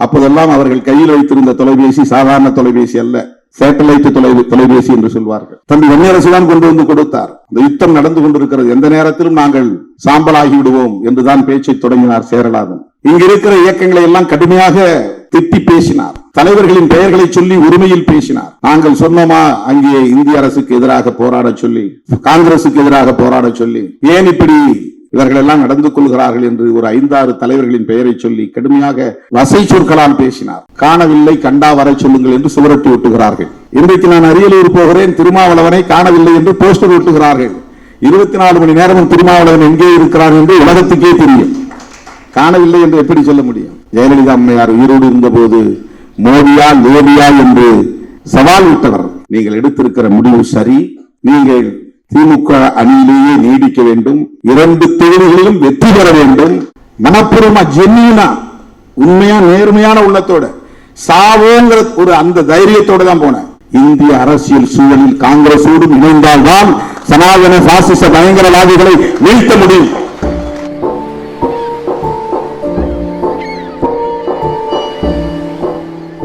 அப்போதெல்லாம் அவர்கள் கையில் வைத்திருந்த தொலைபேசி சாதாரண தொலைபேசி அல்ல சேட்டலைட் தொலை தொலைபேசி என்று சொல்வார்கள். தம்பி வெண்ணரசுதான் தான் கொண்டு வந்து கொடுத்தார். இந்த யுத்தம் நடந்து கொண்டிருக்கிறது. எந்த நேரத்திலும் நாங்கள் சாம்பலாகி விடுவோம் என்றுதான் பேச்சை தொடங்கினார் சேரலாதன். இங்க இருக்கிற இயக்கங்களை எல்லாம் கடுமையாக திட்டி பேசினார். தலைவர்களின் பெயர்களை சொல்லி உரிமையில் பேசினார். நாங்கள் சொன்னோமா அங்கே இந்திய அரசுக்கு எதிராக போராட சொல்லி காங்கிரசுக்கு எதிராக போராட சொல்லி ஏன் இப்படி இவர்கள் எல்லாம் நடந்து கொள்கிறார்கள் என்று ஒரு ஐந்தாறு தலைவர்களின் பெயரை சொல்லி கடுமையாக வசை சொற்களால் பேசினார். காணவில்லை கண்டா வர சொல்லுங்கள் என்று சுவரட்டி ஒட்டுகிறார்கள். இன்றைக்கு நான் அரியலூர் போகிறேன் திருமாவளவனை காணவில்லை என்று போஸ்டர் ஒட்டுகிறார்கள். இருபத்தி நாலு மணி நேரமும் திருமாவளவன் எங்கே இருக்கிறார் என்று உலகத்துக்கே தெரியும். காணவில்லை என்று எப்படி சொல்ல முடியும்? ஜெயலலிதா அம்மையார் உயிரோடு இருந்தபோது மோடியா லோடியா என்று சவால் விட்டவர். நீங்கள் எடுத்திருக்கிற முடிவு சரி நீங்கள் திமுக அணியிலேயே நீடிக்க வேண்டும். இரண்டு தொகுதிகளிலும் வெற்றி பெற வேண்டும். மனப்பூர்வமா ஜென்னினா உண்மையா நேர்மையான உள்ளத்தோட சாவோங்கிற ஒரு அந்த தைரியத்தோட தான் போனேன். இந்திய அரசியல் சூழலில் காங்கிரசோடு இணைந்தால்தான் சனாதன பாசிச பயங்கரவாதிகளை வீழ்த்த முடியும்.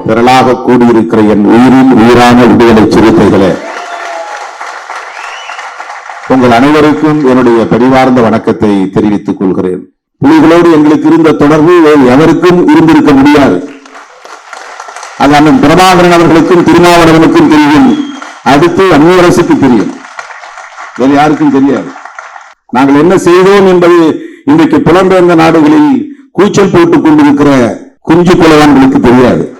திரளாக கூடியிருக்கிற என் உயிரின் உயிரான விடுதலை சிறுத்தைகளே உங்கள் அனைவருக்கும் என்னுடைய பரிவார்ந்த வணக்கத்தை தெரிவித்துக் கொள்கிறேன். புலிகளோடு எங்களுக்கு இருந்த தொடர்பு வேறு எவருக்கும் இருந்திருக்க முடியாது. அது அண்ணன் பிரபாகரன் அவர்களுக்கும் திருமாவளவனுக்கும் தெரியும். அடுத்து அந்நிய தெரியும். வேறு யாருக்கும் தெரியாது. நாங்கள் என்ன செய்தோம் என்பது இன்றைக்கு புலம்பெயர்ந்த நாடுகளில் கூச்சல் போட்டுக் கொண்டிருக்கிற குஞ்சு குலவான்களுக்கு தெரியாது.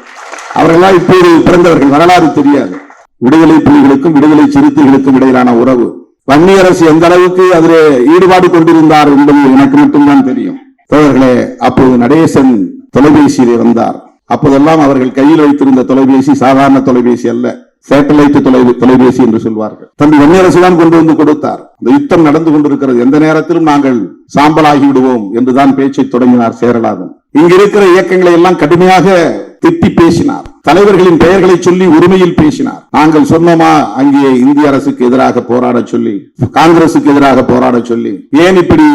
அவர்களால் இப்போது பிறந்தவர்கள் வரலாறு தெரியாது. விடுதலை புலிகளுக்கும் விடுதலை சிறுத்தைகளுக்கும் இடையிலான உறவு. வன்னி அரசு எந்த அளவுக்கு அதில் ஈடுபாடு கொண்டிருந்தார் என்பது எனக்கு மட்டும்தான் தெரியும். தோழர்களே அப்போது நடேசன் தொலைபேசியிலே வந்தார். அப்போதெல்லாம் அவர்கள் கையில் வைத்திருந்த தொலைபேசி சாதாரண தொலைபேசி அல்ல சேட்டலைட் தொலை தொலைபேசி என்று சொல்வார்கள். தம்பி வன்னியரசு தான் கொண்டு வந்து கொடுத்தார். இந்த யுத்தம் நடந்து கொண்டிருக்கிறது. எந்த நேரத்திலும் நாங்கள் சாம்பலாகி விடுவோம் என்றுதான் பேச்சை தொடங்கினார் சேரலாதன் இங்க இருக்கிற இயக்கங்களை எல்லாம் கடுமையாக திட்டி பேசினார். தலைவர்களின் பெயர்களை சொல்லி உரிமையில் பேசினார். நாங்கள் சொன்னோமா? அங்கே இந்திய அரசுக்கு எதிராக போராட சொல்லி காங்கிரசுக்கு எதிராக போராட சொல்லி ஏன் இப்படி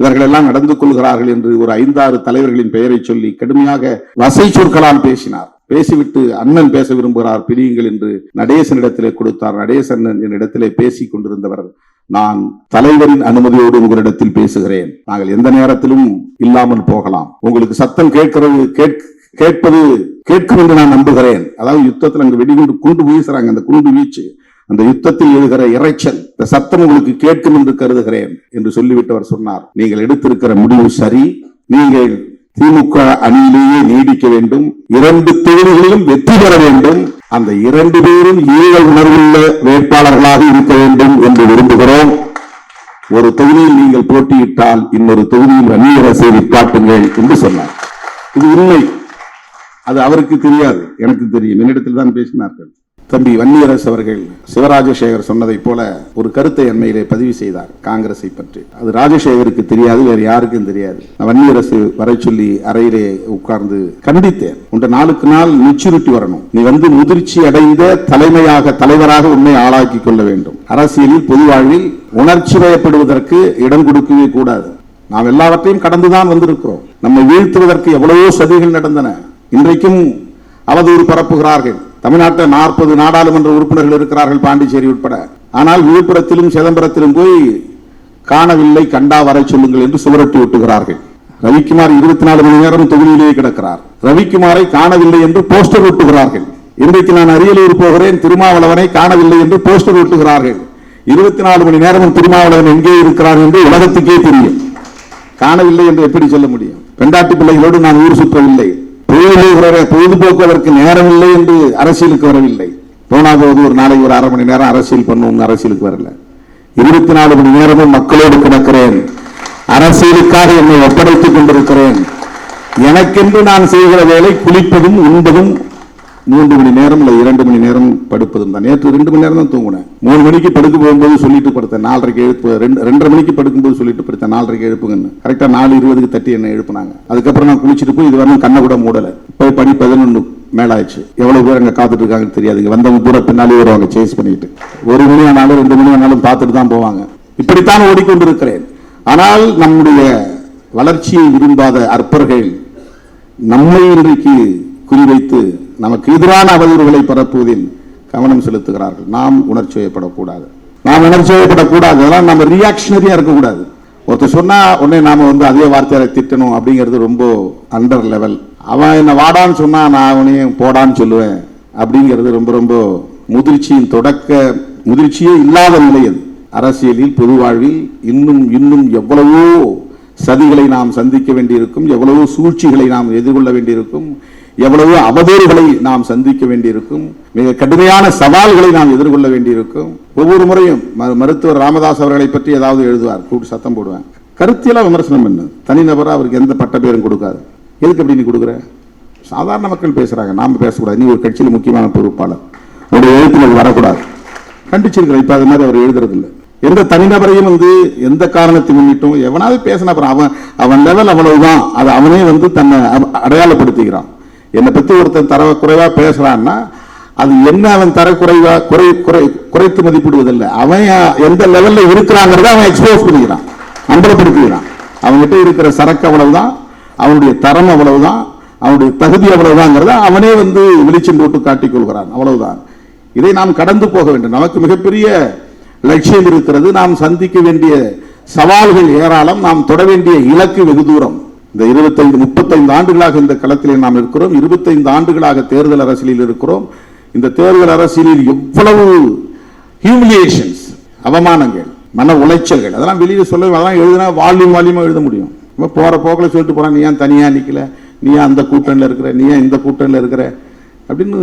இவர்கள் எல்லாம் நடந்து கொள்கிறார்கள் என்று ஒரு ஐந்தாறு தலைவர்களின் பெயரை சொல்லி கடுமையாக வசை சொற்களால் பேசினார். பேசிவிட்டு அண்ணன் பேச விரும்புகிறார் பிரியுங்கள் என்று நடேசனிடத்திலே கொடுத்தார். நடேசன் என்னிடத்திலே பேசிக் கொண்டிருந்தவர். நான் தலைவரின் அனுமதியோடு உங்களிடத்தில் பேசுகிறேன். நாங்கள் எந்த நேரத்திலும் இல்லாமல் போகலாம். உங்களுக்கு சத்தம் கேட்கிறது கேட்க கேட்பது கேட்கும் என்று நான் நம்புகிறேன். அதாவது யுத்தத்தில் அங்க வெடிகுண்டு குண்டு வீசுறாங்க. அந்த குண்டு வீச்சு அந்த யுத்தத்தில் எழுகிற இறைச்சல் இந்த சத்தம் உங்களுக்கு கேட்கும் என்று கருதுகிறேன் என்று சொல்லிவிட்டு அவர் சொன்னார். நீங்கள் எடுத்திருக்கிற முடிவு சரி. நீங்கள் திமுக அணியிலேயே நீடிக்க வேண்டும். இரண்டு தொகுதிகளிலும் வெற்றி பெற வேண்டும். அந்த இரண்டு பேரும் ஈழ உணர்வுள்ள வேட்பாளர்களாக இருக்க வேண்டும் என்று விரும்புகிறோம். ஒரு தொகுதியில் நீங்கள் போட்டியிட்டால் இன்னொரு தொகுதியில் வன்னியரசை காட்டுங்கள் என்று சொன்னார். இது உண்மை. அது அவருக்கு தெரியாது. எனக்கு தெரியும். என்னிடத்தில் தான் பேசினார்கள். தம்பி வன்னியரசு அவர்கள் சிவராஜசேகர் சொன்னதைப் போல ஒரு கருத்தை அண்மையிலே பதிவு செய்தார் காங்கிரஸை பற்றி. அது ராஜசேகருக்கு தெரியாது வேறு யாருக்கும் தெரியாது. நான் வன்னியரசு வரை சொல்லி அறையிலே உட்கார்ந்து கண்டித்தேன். உண்ட நாளுக்கு நாள் மெச்சூரிட்டி வரணும். நீ வந்து முதிர்ச்சி அடைந்த தலைமையாக தலைவராக உன்னை ஆளாக்கி கொள்ள வேண்டும். அரசியலில் பொதுவாழ்வில் உணர்ச்சி வயப்படுவதற்கு இடம் கொடுக்கவே கூடாது. நாம் எல்லாவற்றையும் கடந்துதான் வந்திருக்கிறோம். நம்மை வீழ்த்துவதற்கு எவ்வளவோ சதிகள் நடந்தன. இன்றைக்கும் அவதூறு பரப்புகிறார்கள். தமிழ்நாட்டில் நாற்பது நாடாளுமன்ற உறுப்பினர்கள் இருக்கிறார்கள் பாண்டிச்சேரி உட்பட. ஆனால் விழுப்புரத்திலும் சிதம்பரத்திலும் போய் காணவில்லை கண்டா வர சொல்லுங்கள் என்று சுவரட்டி ஒட்டுகிறார்கள். ரவிக்குமார் இருபத்தி நாலு மணி நேரம் தொகுதியிலேயே கிடக்கிறார். ரவிக்குமாரை காணவில்லை என்று போஸ்டர் ஒட்டுகிறார்கள். இன்றைக்கு நான் அரியலூர் போகிறேன் திருமாவளவனை காணவில்லை என்று போஸ்டர் ஒட்டுகிறார்கள். இருபத்தி நாலு மணி நேரமும் திருமாவளவன் எங்கே இருக்கிறார் என்று உலகத்துக்கே தெரியும். காணவில்லை என்று எப்படி சொல்ல முடியும்? பெண்டாட்டி பிள்ளைகளோடு நான் ஊர் சுற்றவில்லை. பொழுதுபோக்குவதற்கு நேரம் இல்லை என்று அரசியலுக்கு வரவில்லை. போனா போது ஒரு நாளைக்கு ஒரு அரை மணி நேரம் அரசியல் பண்ணுவோம் அரசியலுக்கு வரல. இருபத்தி நாலு மணி நேரமும் மக்களோடு கிடக்கிறேன். அரசியலுக்காக என்னை ஒப்படைத்துக் கொண்டிருக்கிறேன். எனக்கென்று நான் செய்கிற வேலை குளிப்பதும் உண்பதும் மூன்று மணி நேரம் இல்லை இரண்டு மணி நேரம் படுப்பதும் தான். நேற்று ரெண்டு மணி நேரம் தான் தூங்கினேன். மூணு மணிக்கு படுக்க போகும்போது சொல்லிட்டு படுத்தேன். நாலரைக்கு எழுப்பு ரெண்டு ரெண்டரை மணிக்கு படுக்கும்போது சொல்லிட்டு படுத்தேன். நாலரைக்கு எழுப்புங்கன்னு. கரெக்டாக நாலு இருபதுக்கு தட்டி என்ன எழுப்புனாங்க. அதுக்கப்புறம் நான் குளிச்சுட்டு போய் இது வரணும் கண்ணை கூட மூடலை. இப்போ பணி பதினொன்று மேலாச்சு எவ்வளவு பேர் அங்கே காத்துட்டு இருக்காங்கன்னு தெரியாதுங்க வந்தவங்க கூட பின்னாலே வருவாங்க சேஸ் பண்ணிட்டு. ஒரு மணி ஆனாலும் ரெண்டு மணி ஆனாலும் பார்த்துட்டு தான் போவாங்க. இப்படித்தான் ஓடிக்கொண்டிருக்கிறேன். ஆனால் நம்முடைய வளர்ச்சியை விரும்பாத அற்பர்கள் நம்மை இன்றைக்கு நமக்கு எதிரான அவதூறுகளை பரப்புவதில் கவனம் செலுத்துகிறார்கள். நாம் உணர்ச்சி வயப்படக்கூடாது நாம் உணர்ச்சி வயப்படக்கூடாது அதெல்லாம் நம்ம ரியாக்ஷனரியாக இருக்கக்கூடாது. ஒருத்தர் சொன்னால் உடனே நாம் வந்து அதே வார்த்தையால திட்டணும் அப்படிங்கிறது ரொம்ப அண்டர் லெவல் அவன் என்னை வாடான்னு சொன்னால் நான் அவனையும் போடான்னு சொல்லுவேன் அப்படிங்கிறது ரொம்ப ரொம்ப முதிர்ச்சியின் தொடக்க முதிர்ச்சியே இல்லாத நிலை அது. அரசியலில் பொது வாழ்வில் இன்னும் இன்னும் எவ்வளவோ சதிகளை நாம் சந்திக்க வேண்டியிருக்கும் எவ்வளவோ சூழ்ச்சிகளை நாம் எதிர்கொள்ள வேண்டியிருக்கும் எவ்வளவு அவதூறுகளை நாம் சந்திக்க வேண்டியிருக்கும் மிக கடுமையான சவால்களை நாம் எதிர்கொள்ள வேண்டியிருக்கும். ஒவ்வொரு முறையும் மருத்துவர் ராமதாஸ் அவர்களை பற்றி ஏதாவது எழுதுவார் கூட்டு சத்தம் போடுவேன். கருத்தியெல்லாம் விமர்சனம் என்ன தனிநபராக அவருக்கு எந்த பட்ட பேரும் கொடுக்காது. எதுக்கு அப்படி நீ கொடுக்குற? சாதாரண மக்கள் பேசுறாங்க நாம பேசக்கூடாது. நீ ஒரு கட்சியில் முக்கியமான பொறுப்பாளர். அவருடைய எழுத்துல வரக்கூடாது. கண்டிச்சிருக்கிறேன் இப்போ அது மாதிரி அவர் எழுதுறதில்லை. எந்த தனிநபரையும் வந்து எந்த காரணத்தை முன்னிட்டும் எவனாவது பேசின அப்புறம் அவன் அவன் லெவல் அவ்வளவுதான். அது அவனே வந்து தன்னை அ- அடையாளப்படுத்திக்கிறான் என்னை பற்றி ஒருத்தன் தர குறைவாக பேசுகிறான்னா அது என்ன அவன் தர குறைவா குறை குறை குறைத்து மதிப்பிடுவதில்லை. அவன் எந்த லெவலில் இருக்கிறாங்கிறத அவன் எக்ஸ்போஸ் பண்ணிக்கிறான். அம்பலப்படுத்துகிறான் அவன்கிட்ட இருக்கிற சரக்கு அவ்வளவுதான் அவனுடைய தரம் அவ்வளவுதான் அவனுடைய தகுதி அவ்வளவுதாங்கிறத அவனே வந்து வெளிச்சம் போட்டு காட்டிக்கொள்கிறான் அவ்வளவுதான். இதை நாம் கடந்து போக வேண்டும். நமக்கு மிகப்பெரிய லட்சியம் இருக்கிறது. நாம் சந்திக்க வேண்டிய சவால்கள் ஏராளம். நாம் தொட வேண்டிய இலக்கு வெகு தூரம். இந்த இருபத்தைந்து முப்பத்தைந்து ஆண்டுகளாக இந்த களத்திலே நாம் இருக்கிறோம். இருபத்தைந்து ஆண்டுகளாக தேர்தல் அரசியலில் இருக்கிறோம். இந்த தேர்தல் அரசியலில் எவ்வளவு ஹியூமிலியேஷன்ஸ் அவமானங்கள் மன உளைச்சல்கள் அதெல்லாம் வெளியே சொல்ல அதெல்லாம் எழுதினா வால்யூம் வால்யூமா எழுத முடியும். இப்போ போற போக்கில் சொல்லிட்டு போறான் நீ ஏன் தனியா நிக்கல? நீ ஏன் அந்த கூட்டணியில் இருக்கிற? நீ ஏன் இந்த கூட்டணியில் இருக்கிற? அப்படின்னு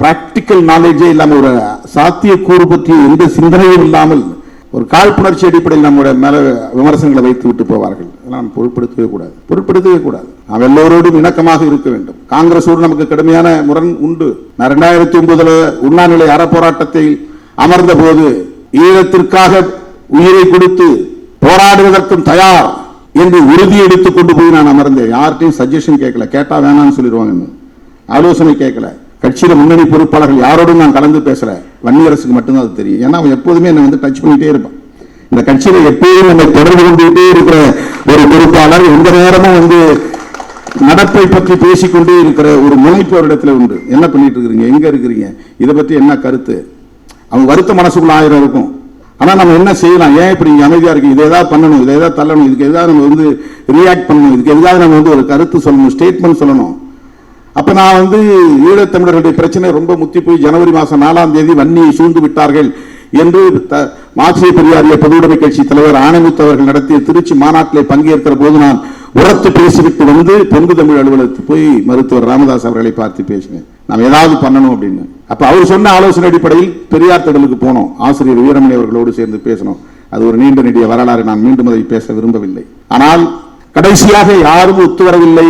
ப்ராக்டிக்கல் நாலேஜே இல்லாமல் ஒரு சாத்தியக்கூறு பற்றி எந்த சிந்தனையும் இல்லாமல் ஒரு காழ்ப்புணர்ச்சி அடிப்படையில் நம்முடைய மேல விமர்சனங்களை வைத்து விட்டு போவார்கள். அதெல்லாம் நாம் பொருட்படுத்தவே கூடாது. பொருட்படுத்தவே கூடாது. நாம் எல்லோரோடும் இணக்கமாக இருக்க வேண்டும். காங்கிரஸோடு நமக்கு கடுமையான முரண் உண்டு. நான் ரெண்டாயிரத்தி ஒன்பதுல உண்ணாநிலை அறப்போராட்டத்தை அமர்ந்த போது ஈழத்திற்காக உயிரை கொடுத்து போராடுவதற்கும் தயார் என்று உறுதி எடுத்துக் கொண்டு போய் நான் அமர்ந்தேன். யார்கிட்டையும் சஜஷன் கேட்கல. கேட்டா வேணாம்னு சொல்லிடுவாங்க. ஆலோசனை கேட்கல. கட்சியில் முன்னணி பொறுப்பாளர்கள் யாரோடும் நான் கலந்து பேசல. வன்னியரசுக்கு மட்டும்தான் அது தெரியும். ஏன்னா அவன் எப்போதுமே என்னை வந்து டச் பண்ணிட்டே இருப்பான். இந்த கட்சியில் எப்பயும் நம்ம தொடர்பு கொண்டுகிட்டே இருக்கிற ஒரு பொறுப்பாளர் எந்த நேரமும் வந்து நடப்பை பற்றி பேசிக்கொண்டே இருக்கிற ஒரு முனைப்பு அவரிடத்துல உண்டு. என்ன பண்ணிட்டு இருக்கிறீங்க? எங்க இருக்கிறீங்க? இதை பற்றி என்ன கருத்து? அவங்க வருத்த மனசுக்குள்ள ஆயிரம் இருக்கும். ஆனால் நம்ம என்ன செய்யலாம்? ஏன் இப்படி இங்கே அமைதியாக இருக்கு? இதை எதாவது பண்ணணும் இதை எதாவது தள்ளணும் இதுக்கு எதாவது நம்ம வந்து ரியாக்ட் பண்ணணும் இதுக்கு எதாவது நம்ம வந்து ஒரு கருத்து சொல்லணும் ஸ்டேட்மெண்ட் சொல்லணும். அப்போ நான் வந்து ஈழத்தமிழர்களுடைய பிரச்சனை ரொம்ப முத்தி போய் ஜனவரி மாதம் நாலாம் தேதி வன்னியை சூழ்ந்து விட்டார்கள் என்று த- மார்க்சிய பெரியாரிய பொதுவுடைமை கட்சி தலைவர் ஆனமுத்து அவர்கள் நடத்திய திருச்சி மாநாட்டில் பங்கேற்கிற போது நான் உரத்து பேசிவிட்டு வந்து பொங்கு தமிழ் அலுவலகத்துக்கு போய் மருத்துவர் ராமதாஸ் அவர்களை பார்த்து பேசினேன். நாம் ஏதாவது பண்ணணும் அப்படின்னு. அப்போ அவர் சொன்ன ஆலோசனை அடிப்படையில் பெரியார் திடலுக்கு போனோம். ஆசிரியர் வீரமணி அவர்களோடு சேர்ந்து பேசணும் அது ஒரு நீண்ட நெடிய வரலாறு. நான் மீண்டும் அதை பேச விரும்பவில்லை. ஆனால் கடைசியாக யாரும் ஒத்துவரவில்லை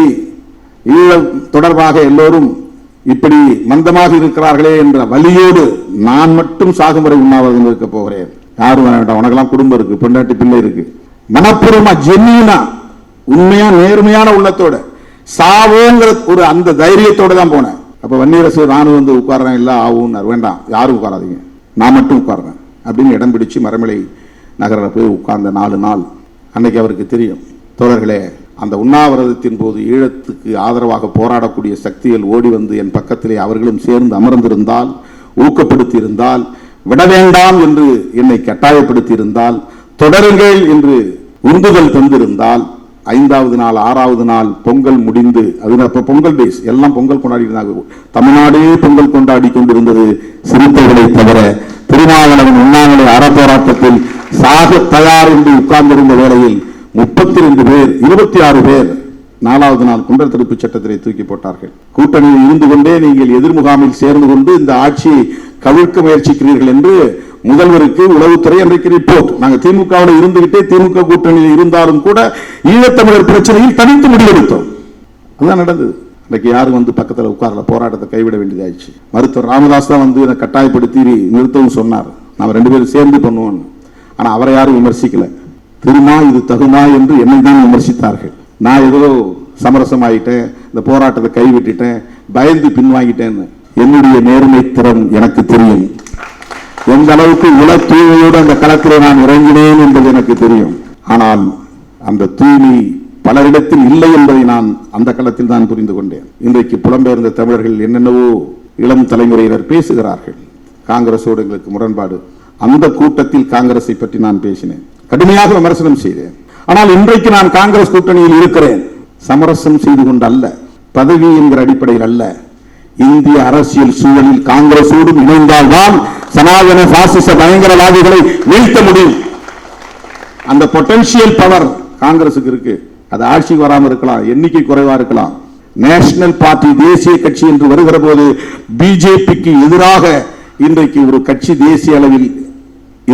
ஈழம் தொடர்பாக எல்லோரும் இப்படி மந்தமாக இருக்கிறார்களே என்ற வழியோடு நான் மட்டும் சாகும் வரை உண்ணாவிரதம் இருக்க போகிறேன். யாரும் வேண்டாம். உனக்கெல்லாம் குடும்பம் இருக்கு பெண்டாட்டி பிள்ளை இருக்கு. மனப்பூர்வமா ஜென்யூனா உண்மையா நேர்மையான உள்ளத்தோட சாவோங்கிற ஒரு அந்த தைரியத்தோட தான் போனேன். அப்ப வன்னியரசு நானும் வந்து உட்கார்றேன் இல்ல ஆவுன்னார். வேண்டாம் யாரும் உட்காராதீங்க. நான் மட்டும் உட்கார்றேன். அப்படின்னு இடம் பிடிச்சு மரமலை நகரில் போய் உட்கார்ந்த நாலு நாள். அன்னைக்கு அவருக்கு தெரியும். தோழர்களே அந்த உண்ணாவிரதத்தின் போது ஈழத்துக்கு ஆதரவாக போராடக்கூடிய சக்திகள் ஓடி வந்து என் பக்கத்திலே அவர்களும் சேர்ந்து அமர்ந்திருந்தால் ஊக்கப்படுத்தியிருந்தால் விட வேண்டாம் என்று என்னை கட்டாயப்படுத்தியிருந்தால் தொடருங்கள் என்று உந்துதல் தந்திருந்தால் ஐந்தாவது நாள் ஆறாவது நாள் பொங்கல் முடிந்து அது அப்போ பொங்கல் டேஸ் எல்லாம் பொங்கல் கொண்டாடினாங்க தமிழ்நாடே பொங்கல் கொண்டாடி கொண்டிருந்தது சிறுத்தைகளை தவிர திருமாவளவன் உண்ணாமலை அறப்போராட்டத்தில் சாக தயார் என்று உட்கார்ந்திருந்த வேளையில் முப்பத்தி ரெண்டு பேர் இருபத்தி ஆறு பேர் நாலாவது நாள் குண்டர் தடுப்பு சட்டத்திலே தூக்கி போட்டார்கள். கூட்டணியில் இருந்து கொண்டே நீங்கள் எதிர்முகாமில் சேர்ந்து கொண்டு இந்த ஆட்சியை கவிழ்க்க முயற்சிக்கிறீர்கள் என்று முதல்வருக்கு உளவுத்துறை அன்றைக்கு ரிப்போர்ட் நாங்கள் திமுகவோட இருந்துகிட்டே திமுக கூட்டணியில் இருந்தாலும் கூட ஈழத்தமிழர் பிரச்சனையில் தனித்து முடிவெடுத்தோம். அதான் நடந்தது. இன்றைக்கு யாரும் வந்து பக்கத்தில் உட்காரல போராட்டத்தை கைவிட வேண்டியதாயிடுச்சு. மருத்துவர் ராமதாஸ் தான் வந்து என்னை கட்டாயப்படுத்தி நிறுத்தவும் சொன்னார். நாம் ரெண்டு பேரும் சேர்ந்து பண்ணுவோம்னு. ஆனால் அவரை யாரும் விமர்சிக்கலை. திருமா இது தகுமா என்று என்னை தான் விமர்சித்தார்கள். நான் ஏதோ சமரசமாயிட்டேன் இந்த போராட்டத்தை கைவிட்டுட்டேன் பயந்து பின்வாங்கிட்டேன்னு. என்னுடைய நேர்மை திறன் எனக்கு தெரியும். எந்த அளவுக்கு உல தூய்மையோடு அந்த களத்தில் நான் இறங்கினேன் என்பது எனக்கு தெரியும். ஆனால் அந்த தூய்மை பலரிடத்தில் இல்லை என்பதை நான் அந்த களத்தில் தான் புரிந்து கொண்டேன். இன்றைக்கு புலம்பெயர்ந்த தமிழர்கள் என்னென்னவோ இளம் தலைமுறையினர் பேசுகிறார்கள். காங்கிரஸோடு எங்களுக்கு முரண்பாடு. அந்த கூட்டத்தில் காங்கிரஸை பற்றி நான் பேசினேன். கடுமையாக விமர்சனம் செய்தேன். ஆனால் இன்றைக்கு நான் காங்கிரஸ் கூட்டணியில் இருக்கிறேன். சமரசம் செய்து கொண்டு அல்ல பதவி என்கிற அடிப்படையில் அல்ல. இந்திய அரசியல் சூழலில் காங்கிரசோடும் இணைந்தால்தான் சனாதன பாசிச பயங்கரவாதிகளை வீழ்த்த முடியும். அந்த பொட்டன்சியல் பவர் காங்கிரசுக்கு இருக்கு. அது ஆட்சிக்கு வராம இருக்கலாம். எண்ணிக்கை குறைவா இருக்கலாம். நேஷனல் பார்ட்டி தேசிய கட்சி என்று வருகிற போது பிஜேபிக்கு எதிராக இன்றைக்கு ஒரு கட்சி தேசிய அளவில்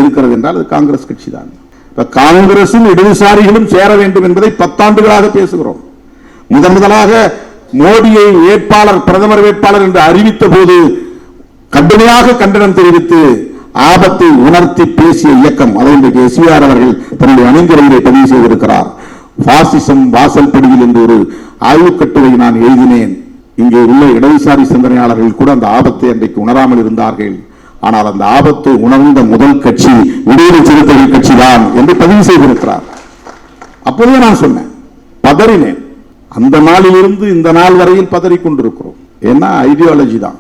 இருக்கிறது என்றால் அது காங்கிரஸ் கட்சி தான் இப்ப காங்கிரசும் இடதுசாரிகளும் சேர வேண்டும் என்பதை பத்தாண்டுகளாக பேசுகிறோம். முதன் முதலாக மோடியை வேட்பாளர் பிரதமர் வேட்பாளர் என்று அறிவித்த போது கடுமையாக கண்டனம் தெரிவித்து ஆபத்தை உணர்த்தி பேசிய இயக்கம் அதை இன்றைக்கு எஸ்விஆர் அவர்கள் தன்னுடைய அணிந்துரைகளை பதிவு செய்திருக்கிறார். பாசிசம் வாசல் படியில் என்று ஒரு ஆய்வுக் கட்டுரை நான் எழுதினேன். இங்கே உள்ள இடதுசாரி சிந்தனையாளர்கள் கூட அந்த ஆபத்தை அன்றைக்கு உணராமல் இருந்தார்கள். ஆனால் அந்த ஆபத்தை உணர்ந்த முதல் கட்சி விடுதலை சிறுத்தைகள் கட்சிதான் என்று பதிவு செய்திருக்கிறார். அப்போதே நான் சொன்னேன் பதறினேன். அந்த நாளிலிருந்து இந்த நாள் வரையில் பதறிக் கொண்டிருக்கிறோம். ஏன்னா ஐடியாலஜி தான்.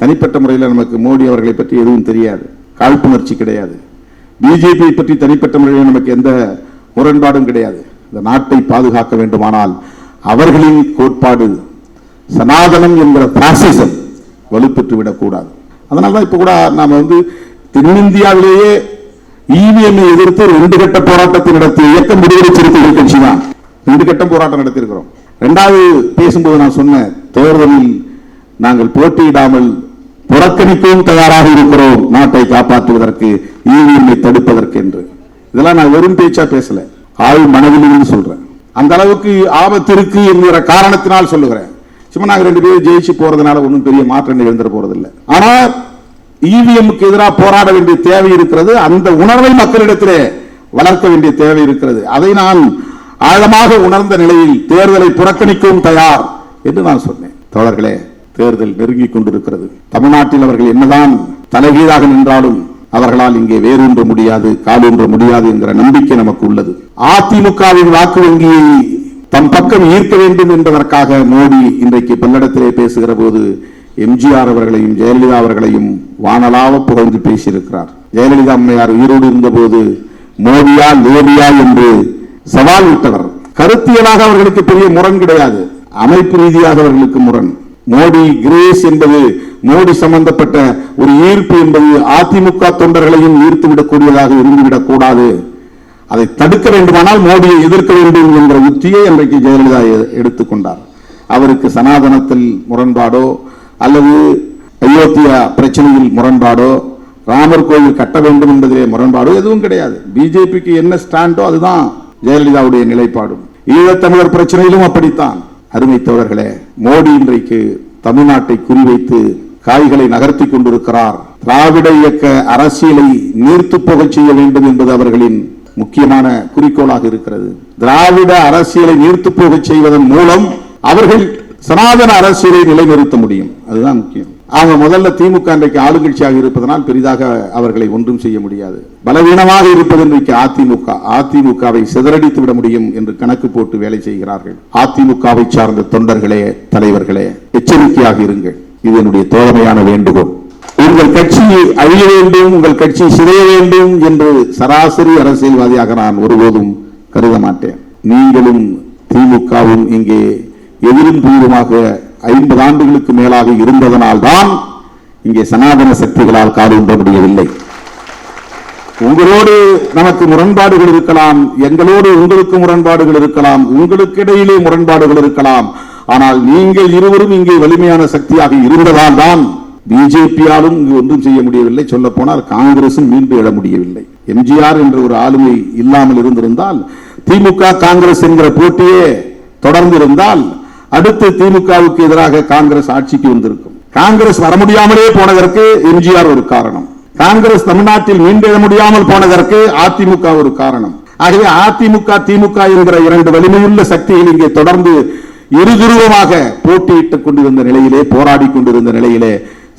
தனிப்பட்ட முறையில் நமக்கு மோடி அவர்களை பற்றி எதுவும் தெரியாது. காழ்ப்புணர்ச்சி கிடையாது. பிஜேபி பற்றி தனிப்பட்ட முறையில் நமக்கு எந்த முரண்பாடும் கிடையாது. இந்த நாட்டை பாதுகாக்க வேண்டுமானால் அவர்களின் கோட்பாடு சனாதனம் என்கிற பாசிசம் வலுப்பெற்று விடக்கூடாது அதனால தான் இப்போ கூட நாம வந்து தென்னிந்தியாவிலேயே இவிஎம்ஐ எதிர்த்து ரெண்டு கட்ட போராட்டத்தை நடத்திய இயக்கம் விடுதலை சிறுத்தைகள் கட்சி தான் ரெண்டு கட்டம் போராட்டம் நடத்தியிருக்கிறோம். ரெண்டாவது பேசும்போது நான் சொன்னேன் தேர்தலில் நாங்கள் போட்டியிடாமல் புறக்கணிக்கவும் தயாராக இருக்கிறோம். நாட்டை காப்பாற்றுவதற்கு இவிஎம்ஐ தடுப்பதற்கு என்று. இதெல்லாம் நான் வெறும் பேச்சா பேசல. ஆள் மனதில் சொல்றேன். அந்த அளவுக்கு ஆபத்து இருக்கு என்கிற காரணத்தினால் சொல்லுகிறேன். சும்மா நாங்கள் ரெண்டு பேரும் ஜெயிச்சு போறதுனால ஒன்றும் பெரிய மாற்றம் நிகழ்ந்துட போறதில்லை. ஆனா இவிஎம்க்கு எதிராக போராட வேண்டிய தேவை இருக்கிறது. அந்த உணர்வை மக்களிடத்திலே வளர்க்க வேண்டிய தேவை இருக்கிறது. அதை நான் ஆழமாக உணர்ந்த நிலையில் தேர்தலை புறக்கணிக்கவும் தயார் என்று நான் சொன்னேன். தோழர்களே தேர்தல் நெருங்கிக் கொண்டிருக்கிறது. தமிழ்நாட்டில் அவர்கள் என்னதான் தலைகீழாக நின்றாலும் அவர்களால் இங்கே வேரூன்ற முடியாது காலூன்ற முடியாது என்கிற நம்பிக்கை நமக்கு உள்ளது. அதிமுகவின் வாக்கு வங்கியை தம் பக்கம் ஈர்க்க வேண்டும் என்பதற்காக மோடி இன்றைக்கு பல்லடத்திலே பேசுகிற போது எம்ஜிஆர் அவர்களையும் ஜெயலலிதா அவர்களையும் வானலாவ புகழ்ந்து பேசியிருக்கிறார். ஜெயலலிதா அம்மையார் உயிரோடு இருந்தபோது மோடியா லோடியா என்று சவால் விட்டவர். கருத்தியலாக அவர்களுக்கு பெரிய முரண் கிடையாது. அமைப்பு ரீதியாக அவர்களுக்கு முரண். மோடி கிரேஸ் என்பது மோடி சம்பந்தப்பட்ட ஒரு ஈர்ப்பு என்பது அதிமுக தொண்டர்களையும் ஈர்த்து விடக்கூடியதாக இருந்துவிடக் கூடாது அதை தடுக்க வேண்டுமானால் மோடியை எதிர்க்க வேண்டும் என்ற உத்தியை அன்றைக்கு ஜெயலலிதா எடுத்துக்கொண்டார். அவருக்கு சனாதனத்தில் முரண்பாடோ அல்லது அயோத்தியா பிரச்சனையில் முரண்பாடோ ராமர் கோயில் கட்ட வேண்டும் என்பதிலே முரண்பாடோ எதுவும் கிடையாது. பிஜேபிக்கு என்ன ஸ்டாண்டோ அதுதான் ஜெயலலிதாவுடைய நிலைப்பாடும். ஈழத்தமிழர் பிரச்சனையிலும் அப்படித்தான். அருமை தோழர்களே மோடி இன்றைக்கு தமிழ்நாட்டை குறிவைத்து காய்களை நகர்த்தி கொண்டிருக்கிறார். திராவிட இயக்க அரசியலை நீர்த்து போகச் செய்ய வேண்டும் என்பது அவர்களின் முக்கியமான குறிக்கோளாக இருக்கிறது. திராவிட அரசியலை நீர்த்து போக செய்வதன் மூலம் அவர்கள் சனாதன அரசியலை நிலைநிறுத்த முடியும். அதுதான் முக்கியம். அவங்க முதல்ல திமுக இன்றைக்கு ஆளுங்கட்சியாக இருப்பதனால் பெரிதாக அவர்களை ஒன்றும் செய்ய முடியாது. பலவீனமாக இருப்பது இன்றைக்கு அதிமுக. அதிமுகவை சிதறடித்து விட முடியும் என்று கணக்கு போட்டு வேலை செய்கிறார்கள். அதிமுகவை சார்ந்த தொண்டர்களே தலைவர்களே எச்சரிக்கையாக இருங்கள். இது என்னுடைய தோழமையான வேண்டுகோள். உங்கள் கட்சி அழிய வேண்டும் உங்கள் கட்சி சிதைய வேண்டும் என்று சராசரி அரசியல்வாதியாக நான் ஒருபோதும் கருத மாட்டேன். நீங்களும் திமுகவும் இங்கே எதிரும் புதிருமாக ஐம்பது ஆண்டுகளுக்கு மேலாக இருந்ததனால்தான் இங்கே சனாதன சக்திகளால் காலூன்ற முடியவில்லை. உங்களோடு நமக்கு முரண்பாடுகள் இருக்கலாம் எங்களோடு உங்களுக்கு முரண்பாடுகள் இருக்கலாம் உங்களுக்கு இடையிலே முரண்பாடுகள் இருக்கலாம். ஆனால் நீங்கள் இருவரும் இங்கே வலிமையான சக்தியாக இருந்ததால் தான் பிஜேபியாலும் இங்கு ஒன்றும் செய்ய முடியவில்லை. சொல்ல போனால் காங்கிரசும் மீண்டு எழ முடியவில்லை. எம்ஜிஆர் என்ற ஒரு ஆளுமை இல்லாமல் இருந்திருந்தால் திமுக காங்கிரஸ் என்கிற போட்டியே தொடர்ந்து இருந்தால் அடுத்து திமுகவுக்கு எதிராக காங்கிரஸ் ஆட்சிக்கு வந்திருக்கும். காங்கிரஸ் வர முடியாமலே போனதற்கு எம்ஜிஆர் ஒரு காரணம். காங்கிரஸ் தமிழ்நாட்டில் மீண்டெழ முடியாமல் போனதற்கு அதிமுக ஒரு காரணம். ஆகவே அதிமுக திமுக என்கிற இரண்டு வலிமையுள்ள சக்திகள் இங்கே தொடர்ந்து இருதுருவமாக போட்டியிட்டுக் கொண்டிருந்த நிலையிலே போராடி கொண்டிருந்த நிலையிலே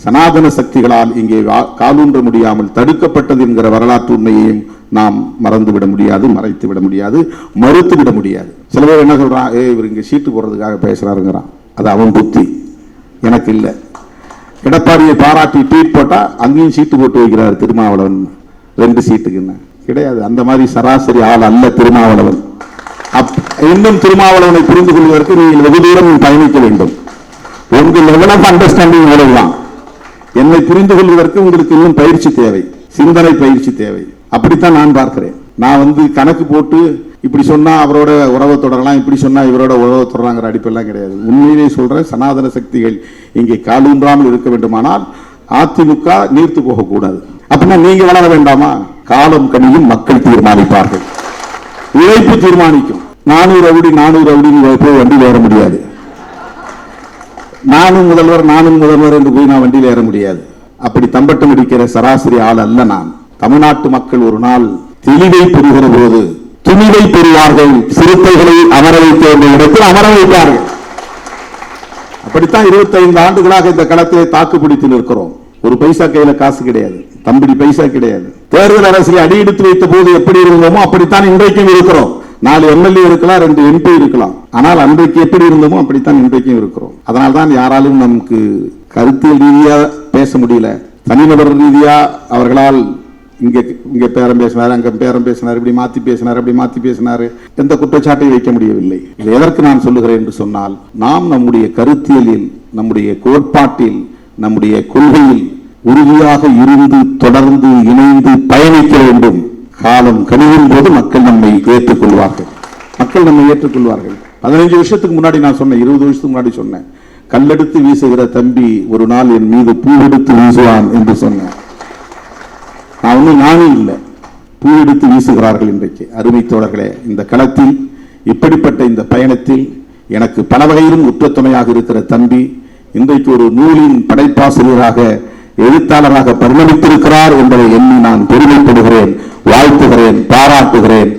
சனாதன சக்திகளால் இங்கே காலூன்ற முடியாமல் தடுக்கப்பட்டது என்கிற வரலாற்று உண்மையையும் நாம் மறந்துவிட முடியாது மறைத்து விட முடியாது மறுத்து விட முடியாது. சில பேர் என்ன சொல்கிறான் ஏ இவர் இங்கே சீட்டு போடுறதுக்காக பேசுகிறாருங்கிறான் அது அவன் புத்தி. எனக்கு இல்லை. எடப்பாடியை பாராட்டி ட்வீட் போட்டால் அங்கேயும் சீட்டு போட்டு வைக்கிறார் திருமாவளவன். ரெண்டு சீட்டுக்குன்னு கிடையாது. அந்த மாதிரி சராசரி ஆள் அல்ல திருமாவளவன். அப்- இன்னும் திருமாவளவனை புரிந்து கொள்வதற்கு நீங்கள் வெகு தூரம் பயணிக்க வேண்டும். உங்கள் லெவல் ஆஃப் அண்டர்ஸ்டாண்டிங் அவ்வளவுதான் என்னை புரிந்து கொள்வதற்கு உங்களுக்கு இன்னும் பயிற்சி தேவை சிந்தனை பயிற்சி தேவை. அப்படித்தான் நான் பார்க்கிறேன். நான் வந்து கணக்கு போட்டு இப்படி சொன்னா அவரோட உறவை தொடரலாம் இப்படி சொன்னா இவரோட உறவை தொடரலாங்கிற அடிப்பெல்லாம் கிடையாது. உண்மையிலே சொல்றேன் சனாதன சக்திகள் இங்கே காலூன்றாமல் இருக்க வேண்டுமானால் அதிமுக நீர்த்து போகக்கூடாது. அப்படின்னா நீங்க வளர வேண்டாமா? காலம் கனியும் மக்கள் தீர்மானிப்பார்கள். உழைப்பு தீர்மானிக்கும். நானூறு அவுடி நானூறு அவுடின்னு போய் வண்டி ஏற முடியாது. நானும் முதல்வர் நானும் முதல்வர் என்று போய் நான் வண்டியில் ஏற முடியாது. அப்படி தம்பட்டம் அடிக்கிற சராசரி ஆள் அல்ல நான். தமிழ்நாட்டு மக்கள் ஒரு நாள் தெளிவை பெறுகிற போது துணிவை பெறுவார்கள். சிறுத்தைகளை அமர வைத்த இடத்தில் அமர வைப்பார்கள். அப்படித்தான் 25 ஆண்டுகளாக இந்த களத்திலே தாக்கு பிடித்து நிற்கிறோம். ஒரு பைசா கையில காசு கிடையாது. தம்பிடி பைசா கிடையாது. தேர்தல் அரசியல் அடியெடுத்து வைத்த போது எப்படி இருந்தோமோ அப்படித்தான் இன்றைக்கும் இருக்கிறோம். நாலு எம்எல்ஏ இருக்கலாம் ரெண்டு எம்பி இருக்கலாம். ஆனால் அன்றைக்கு எப்படி இருந்தோமோ அப்படித்தான் இன்றைக்கும் இருக்கிறோம். அதனால்தான் யாராலும் நமக்கு கருத்தியல் ரீதியா பேச முடியல. தனிநபர் ரீதியா அவர்களால் இங்கே இங்கே பேரம் பேசினார் அங்க பேரம் பேசினார் இப்படி மாத்தி பேசினார் அப்படி மாத்தி பேசினார். எந்த குற்றச்சாட்டையும் வைக்க முடியவில்லை. இது எதற்கு நான் சொல்லுகிறேன் என்று சொன்னால் நாம் நம்முடைய கருத்தியலில் நம்முடைய கோட்பாட்டில் நம்முடைய கொள்கையில் உறுதியாக இருந்து தொடர்ந்து இணைந்து பயணிக்க வேண்டும். காலம் கனியும் போது மக்கள் நம்மை ஏற்றுக்கொள்வார்கள். மக்கள் நம்மை ஏற்றுக்கொள்வார்கள். பதினைஞ்சு வருஷத்துக்கு முன்னாடி நான் சொன்னேன் இருபது வருஷத்துக்கு முன்னாடி சொன்னேன். கல்லெடுத்து வீசுகிற தம்பி ஒரு நாள் என் மீது பூவெடுத்து வீசுவான் என்று சொன்னேன். நான் ஒன்றும் ஞானி இல்லை. பூ எடுத்து வீசுகிறார்கள் இன்றைக்கு. அருமை தோழர்களே இந்த களத்தில் இப்படிப்பட்ட இந்த பயணத்தில் எனக்கு பல வகையிலும் உற்ற துணையாக இருக்கிற தம்பி இன்றைக்கு ஒரு நூலின் படைப்பாசிரியராக எழுத்தாளராக பரிணமித்திருக்கிறார் என்பதை எண்ணி நான் பெருமைப்படுகிறேன். வாழ்த்துகிறேன் பாராட்டுகிறேன்.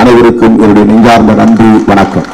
அனைவருக்கும் என்னுடைய நெஞ்சார்ந்த நன்றி வணக்கம்.